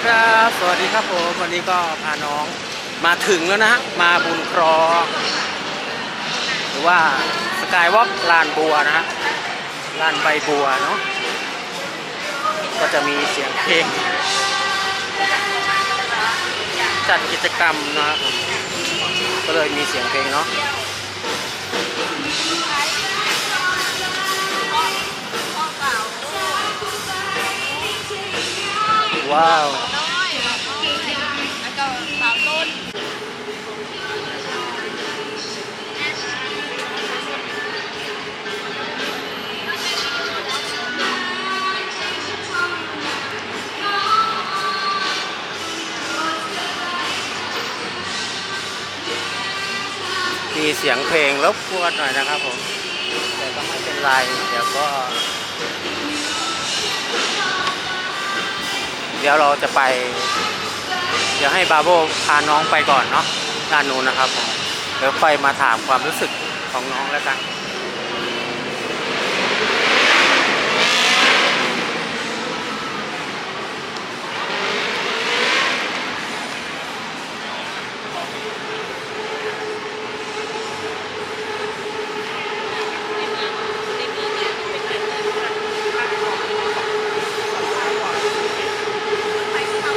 ดีครับ สวัสดีครับผม วันนี้ก็พาน้องมาถึงแล้วนะฮะ มาบุญครองหรือว่าสกายวอล์กลานบัวนะฮะ ลานใบบัวเนาะ ก็จะมีเสียงเพลง จัดกิจกรรมนะครับก็เลยมีเสียงเพลงเนาะว้าว มีเสียงเพลงรบกวนหน่อยนะครับผมแต่ก็ไม่เป็นไรเดี๋ยวก็ เดี๋ยวเราจะไป เดี๋ยวให้บาโบพาน้องไปก่อนเนาะด้านนู้นนะครับผมเดี๋ยวค่อยมาถามความรู้สึกของน้องแล้วกัน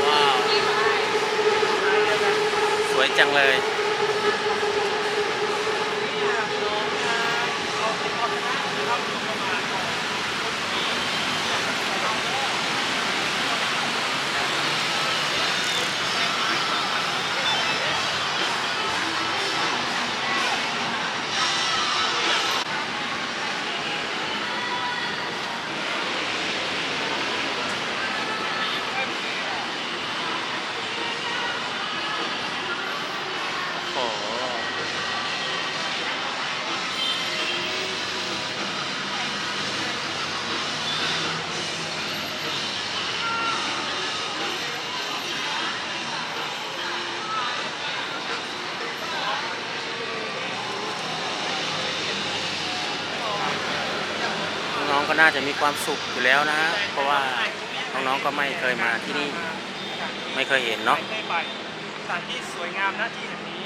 ว้าว สวยจังเลย โอ้โหน้องๆ ก็น่าจะมีความสุขอยู่แล้วนะฮะเพราะว่าน้องๆก็ไม่เคยมาที่นี่ ไม่เคยเห็นเนาะไม่เคยไปสถานที่สวยงามนะที่แห่งนี้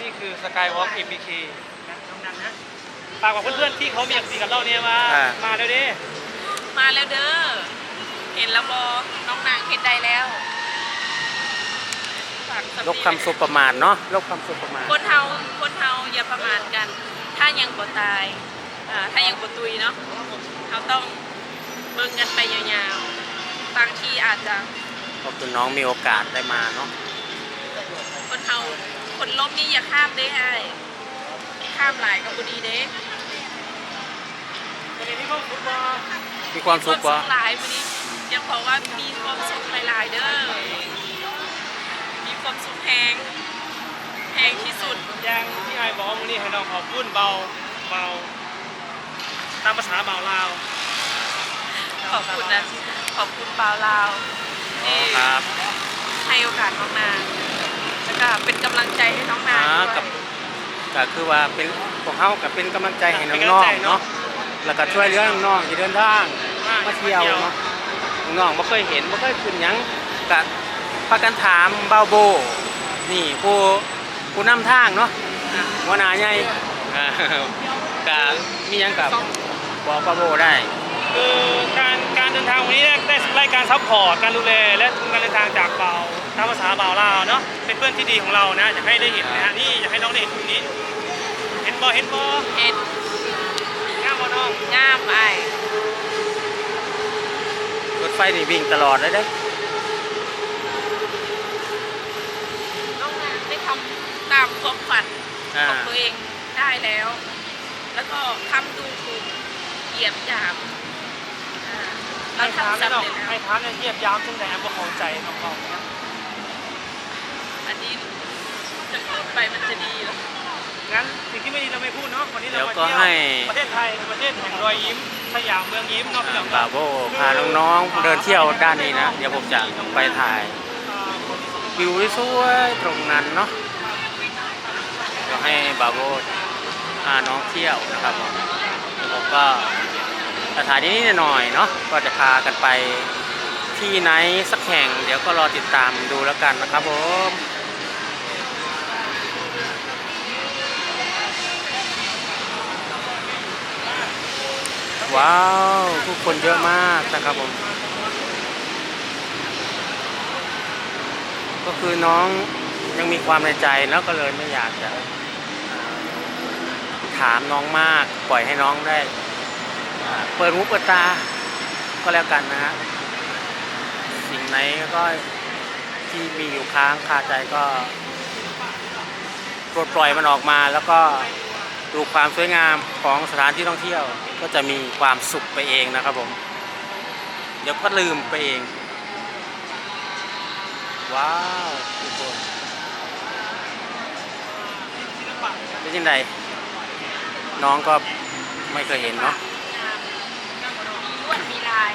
นี่คือสกายวอล์ก MBK นะน้องนันนะฝากบอกเพื่อนๆที่เขามีอยากสีกับเราเนี่ยว่าอ่า มาแล้วดิมาแล้วเด้อ เห็นแล้วบอน้องนางเห็นได้แล้วฝากสำลบคำสุประมาทเนาะลบคำสุประมาทคนเฮาคนเฮาอย่าประมาทกัน ถ้ายังบ่ตาย อ่าถ้ายังบ่ตุยเนาะเราต้องเบิ่งกันไปยาวๆ บางทีอาจจะขอบคุณน้องมีโอกาสได้มาเนาะคนเฮาคนล้มนี่อย่าข้ามเด้ไอ้ายข้ามหลายก็บ่ดีเด้วันนี้ก็ฟุตบอลมีความสุขควาวะมสุขหลายวันนี้ยังบอกว่ามีความสุขหลายๆเด้อ มีความสุขแพงแพงที่สุด ยังที่ไอ้บอกว่าวันนี้ให้น้องขอบคุณเบาเบา ตามภาษาเบาลาวขอบคุณนะ ขอบคุณปาวลาวอ๋อที่ครับให้โอกาสน้องนางแล้วก็เป็นกำลังใจให้น้องนางอ่าด้กัวบยก็คือว่าเป็นพวกเขากับเป็นกำลังใจให้น้องๆเนาะแล้วก็ช่วยเหลือน้องๆที่เดินทางมาเที่ยวเนาะน้องๆไม่เคยเห็นไม่เคยขึ้นหยังกะพากันถามเบาโบ นี่ผู้ผู้นำทางเนาะหัวหน้าใหญ่อ่ากะมีหยังกับ บอกเบาโบได้ คือการการเดินทางวันนี้ได้ได้รายการซัพพอร์ตการดูแลและทุนการเดินทางจากเบาตามภาษาเบาลาวเนาะเป็นเพื่อนที่ดีของเรานะอยากให้ได้เห็นนะฮะนี่อยากให้น้องได้เห็นตรงนี้ เห็นบอเห็นบอเห็นงามบอน้องงามไอ้ายรถไฟนี่วิ่งตลอดเลยเด้อน้องนางได้ทำตามความฝันอ่าของตัวเองได้แล้ว แล้วก็ทำดูถูก เหยียบหยามอ่าเราให้ท้ามทำแน่สำนอนเร็จแล้วให้ท้ามเนี่ยเทียบย้ำจังแต่บ่ของใจน้องๆนะอันนี้จะพูดไปมันจะดีเหรองั้นสิ่งที่ไม่ดีเราไม่พูดเนาะวันนี้เดี๋เรายวมาก็เที่ยวให้ประเทศไทยเป็นประเทศแห่งรอยยิ้มสยามเมืองยิ้มเนาะพี่น้อง บาโบพาน้องๆเดินเที่ยวด้านนี้นะ เดี๋ยวผมจะไปถ่ายอ่าคนที่สนวิวที่สวยตรงนั้นเนาะเดี๋ยวให้บาโบพาน้องเที่ยวนะครับผมแล้วผมก็ สถานที่นี้หน่อยเนาะก็จะพากันไปที่ไหนสักแห่ง เดี๋ยวก็รอติดตามดูแล้วกันนะครับผมว้าวทุกคนเยอะมากนะครับผม ก็คือน้องยังมีความในใจแล้วก็เลยไม่อยากจะ ถามน้องมากปล่อยให้น้องได้ เปิดหูเปิดตาก็แล้วกันนะฮะสิ่งไหนก็ที่มีอยู่ค้างคาใจก็ปลดปล่อยมันออกมาแล้วก็ดูความสวยงามของสถานที่ท่องเที่ยว ก็จะมีความสุขไปเองนะครับผม เดี๋ยวก็ลืมไปเอง ว้าวทุกคนเป็นยังไงน้องก็ไม่เคยเห็นเนาะ วดมีลาย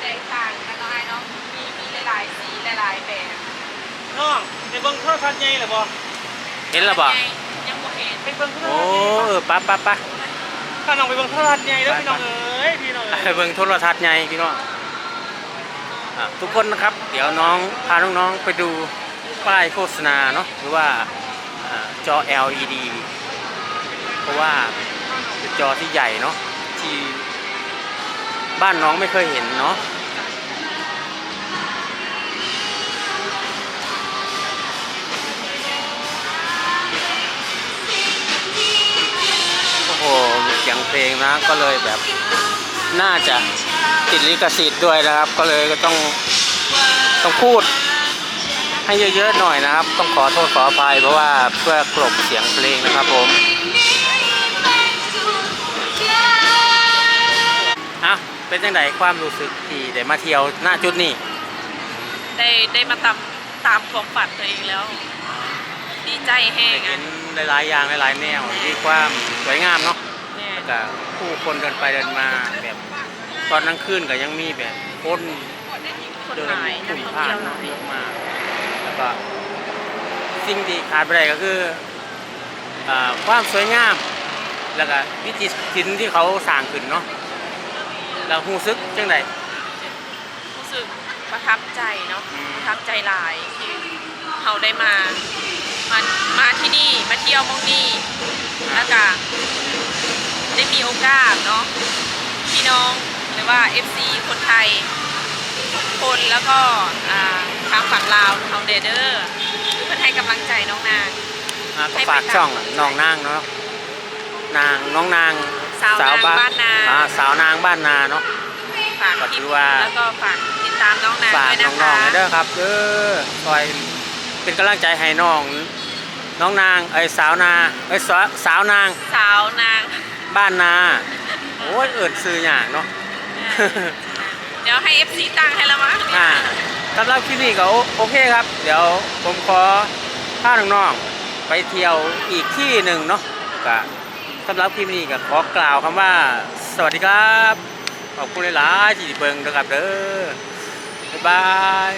แตกต่างกันได้เนาะมีมีหลายๆสีหลายๆแบบน้องในเบิ้งโทรทัศน์ใหญ่หรือบ่เห็นแล้วบ่ยังบ่เห็นไปเบิ้งโทรทัศโอ้น์ใหญ่เออปั๊บปั๊บปั๊บถ้าน้องไปเบิ้งโทรทัศน์ใหญ่แล้วพี่น้องเอ้ยพี่น้องไปเอ้ยเบิ่งโทรทัศน์ใหญ่พี่น้องอะทุกคนนะครับ เดี๋ยวน้องพาน้องๆไปดูป้ายโฆษณาเนาะหรือว่าอ่าจอ LED เพราะว่าเป็นจอที่ใหญ่เนาะที่ บ้านน้องไม่เคยเห็นเนาะโอ้โหเสียงเพลงนะก็เลยแบบน่าจะติดลิขสิทธิ์ด้วยนะครับ ก็เลยก็ต้องต้องพูดให้เยอะๆหน่อยนะครับ ต้องขอโทษขออภัยเพราะว่าเพื่อกลบเสียงเพลงนะครับผมอะ เป็นจังไดความรู้สึกที่ได้มาเที่ยวหน้าจุดนี้ได้ได้มาตามตามความฝันตัวเองแล้ว ดีใจแห้ได้งเห็อะนหลายๆอย่างหลายๆแนวมีความสวยงามเนาะเนี่ยแล้วก็ผู้คนเดินไปเดินมาแบบตอนกลางคืนก็ยังมีแบบคนคนเดินหลายนักกลุ่มท่องผ่าเที่ยนวหลายเยอะมากแล้วก็สิ่งที่ขาดไปได้ก็คืออ่าความสวยงามแล้วก็วิจิตรศิลป์ที่เขาสร้างขึ้นเนาะ แล้วหูซึกจังได รู้สึกประทับใจเนาะ อืม ประทับใจหลายที่เขาได้มา มา มาที่นี่ มาเที่ยวหมองนี่ แล้วก็ได้มีโอกาสเนาะ พี่น้องหรือว่า FC คนไทยทุกคนแล้วก็อ่าทางฝั่งลาวเขาเดเดอร์เพื่อให้กำลังใจน้องนาง อ่าก็ฝากช่องน้องนางเนาะนางน้องนาง สาวนางบ้านนาอ่สาวนางบ้านนาเนาะ ฝากก็คลิถืปอว่า แล้วก็ฝากติดตามน้องนางฝากด้วยนะน้องคะ ๆเด้อครับเด้อคอยเป็นกำลังใจให้น้องน้องนางไอ้ยสาวนาไอ้ยสาวสาวนางสาวนาง บ้านนาโอ้ยเอิดซื้ออย่างเนาะ เดี๋ยวให้ FC ตั้งให้แล้วมั้งอ่าสำหรับคลิปนี้ก็โอโอเคครับ เดี๋ยวผมขอพาน้องๆไปเที่ยวอีกที่หนึ่งเนาะก็ สำหรับคลิปนี้ก็ขอกล่าวคำว่า สวัสดีครับ ขอบคุณหลายๆที่เบิ่งนะครับเด้อบ๊ายบาย